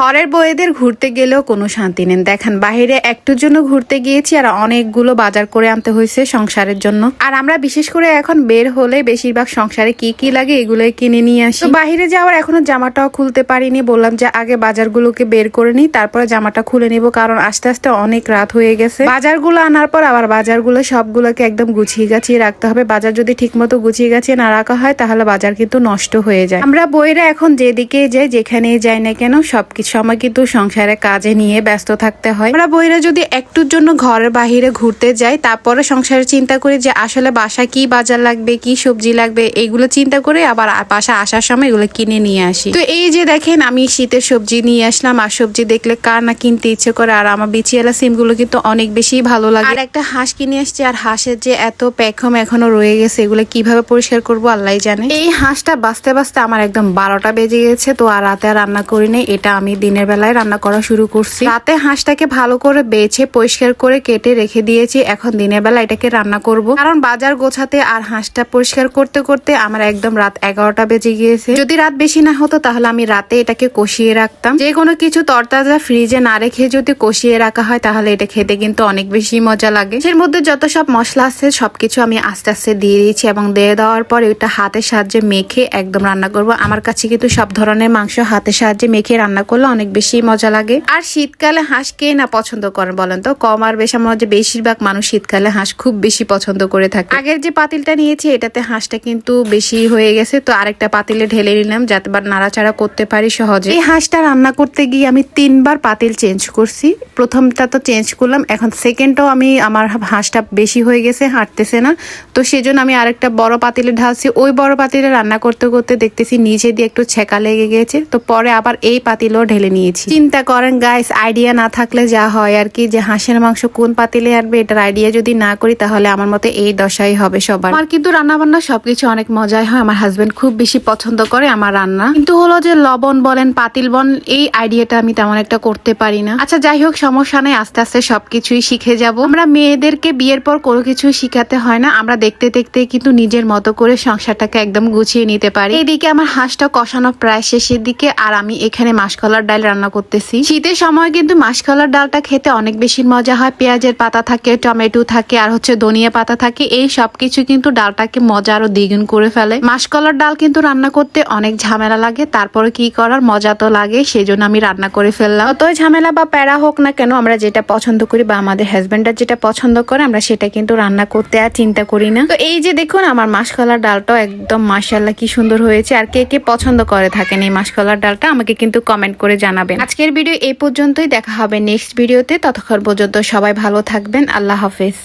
ঘরের বউয়েদের ঘুরতে গেলেও কোনো শান্তি নেই। দেখেন, বাইরে একটুর জন্য ঘুরতে গিয়েছি আর অনেকগুলো বাজার করে আনতে হয়েছে সংসারের জন্য। আর আমরা বিশেষ করে এখন বের হলে বেশিরভাগ সংসারে কি কি লাগে এগুলোই কিনে নিয়ে আসি। তো বাইরে যাওয়ার এখনও জামাটাও খুলতে পারিনি। বললাম যে আগে বাজারগুলোকে বের করে নিই, তারপরে জামাটা খুলে নিব কারণ আস্তে আস্তে অনেক রাত হয়ে গেছে। বাজারগুলো আনার পর আবার বাজারগুলো সবগুলোকে একদম গুছিয়ে গাছিয়ে রাখতে হবে। বাজার যদি ঠিকমতো গুছিয়ে গাছিয়ে না রাখা হয়, তাহলে বাজার কিন্তু নষ্ট হয়ে যায়। আমরা বইরা এখন যেদিকে যাই, যেখানেই যাই না কেন, সবকিছু সময় কিন্তু সংসারে কাজে নিয়ে ব্যস্ত থাকতে হয়। আমরা বইরা যদি একটুর জন্য ঘরের বাহিরে ঘুরতে যাই, তারপরে সংসারে চিন্তা করি যে আসলে বাসা কি বাজার লাগবে, কি সবজি লাগবে, এইগুলো চিন্তা করে আবার বাসা আসার সময় এগুলো কিনে নিয়ে আসি। তো এই যে দেখেন, আমি শীতের সবজি নিয়ে আসলাম, আর সবজি দেখলে কার না কিনতে ইচ্ছে করে, আর আমার বিচিয়ালা সিমগুলো কিন্তু অনেক বেশি ভালো লাগে। আর একটা হাঁস কিনে আসছি, আর হাঁসের যে এত পেখম এখনও রয়ে গেছে, এগুলো কীভাবে পরিষ্কার করব আল্লাহ জানে। এই হাঁসটা বাঁচতে বাঁচতে আমার একদম বারোটা বেজে গেছে, তো আর রাতে রান্না করিনি এটা আমি দিনের বেলায় রান্না করা শুরু করছি। রাতে হাঁসটাকে ভালো করে বেছে, পরিষ্কার করে কেটে রেখে দিয়েছি। এখন দিনের বেলা এটাকে রান্না করব। কারণ বাজার গোছাতে আর হাঁসটা পরিষ্কার করতে করতে আমার একদম রাত এগারোটা বেজে গিয়েছে। যদি রাত বেশি না হতো তাহলে আমি রাতে এটাকে কষিয়ে রাখতাম। যে কোনো কিছু তরতাজা ফ্রিজে না রেখে যদি কষিয়ে রাখা হয় তাহলে এটা খেতে কিন্তু অনেক বেশি মজা লাগে। এর মধ্যে যত সব মশলা আছে সবকিছু আমি আস্তে আস্তে দিয়ে দিয়েছি এবং দিয়ে দেওয়ার পর এটা হাতের সাহায্যে মেখে একদম রান্না করব। আমার কাছে কিন্তু সব ধরনের মাংস হাতের সাহায্যে মেখে রান্না করলে অনেক বেশি মজা লাগে। আর শীতকালে হাঁস কে না পছন্দ করেন বলেন তো? কম আর বেশি আমার বেশিরভাগ মানুষ শীতকালে হাঁস খুব বেশি পছন্দ করে থাকে। আগের যে পাতিলটা নিয়েছি, এটাতে হাঁসটা কিন্তু বেশি হয়ে গেছে। তো আরেকটা পাতিলে ঢেলে নিলাম যাতে নাড়াচাড়া করতে পারি সহজে। এই হাঁসটা রান্না করতে গিয়ে আমি তিনবার পাতিল চেঞ্জ করছি। প্রথমটা তো চেঞ্জ করলাম, এখন সেকেন্ডটাও আমি আমার হাঁসটা বেশি হয়ে গেছে, হাঁটতেছে না। তো সেজন্য আমি আরেকটা বড় পাতিলে ঢালছি। ওই বড় পাতিলে রান্না করতে করতে দেখতেছি নিচে দিয়ে একটু ছেঁকা লেগে গেছে। তো পরে আবার এই পাতিলও ঢেলে নিয়েছি। চিন্তা করেন গাইস আইডিয়া না থাকলে যা হয় আর কি যে হাঁসের মাংস কোন পাতিলে আসবে এটার আইডিয়া যদি না করি তাহলে আমার মতে এই দশাই হবে সবার। আমার কিন্তু রান্না বান্না সবকিছু অনেক মজাই হয় আমার হাজবেন্ড খুব বেশি পছন্দ করে আমার রান্না। কিন্তু হলো যে লবণ বলেন পাতিল বন এই আইডিয়াটা আমি তেমন একটা করতে পারি না। আচ্ছা যাই হোক সমস্যা নেই আস্তে আস্তে সবকিছুই শিখে যাব। আমরা মেয়েদেরকে বিয়ের পর কোনো কিছুই শিখাতে হয় না আমরা দেখতে দেখতে কিন্তু নিজের মতো করে সংসারটাকে একদম গুছিয়ে নিতে পারি। এদিকে আমার হাঁসটা কষানো প্রায় শেষের দিকে আর আমি এখানে মাসকলার ডাল রান্না করতেছি। শীতের সময় কিন্তু মাসকলার ডালটা খেতে অনেক বেশি মজা হয়। পেঁয়াজের পাতা থাকে, টমেটো থাকে, আর হচ্ছে ধনিয়া পাতা থাকে। এই সবকিছু কিন্তু ডালটাকে মজা আরও দ্বিগুণ করে ফেলে। মাসকলার ডাল কিন্তু রান্না করতে অনেক ঝামেলা লাগে, তারপরে কি করার মজা তো লাগে সেই জন্য আমি রান্না করে ফেললাম। অতই ঝামেলা বা প্যারা হোক না কেন, আমরা যেটা পছন্দ করি বা আমাদের হাজবেন্ডার যেটা পছন্দ করে, আমরা সেটা কিন্তু রান্না করতে আর চিন্তা করি না। তো এই যে দেখুন, আমার মাসকলার ডালটা একদম মাসাল্লাহ কি সুন্দর হয়েছে। আর কে কে পছন্দ করে থাকেন এই মাসকলার ডালটা, আমাকে কিন্তু কমেন্ট করে জানাবেন। আজকের ভিডিও এই পর্যন্তই। দেখা হবে নেক্সট ভিডিওতে। ততক্ষণ পর্যন্ত সবাই ভালো থাকবেন। আল্লাহ হাফেজ।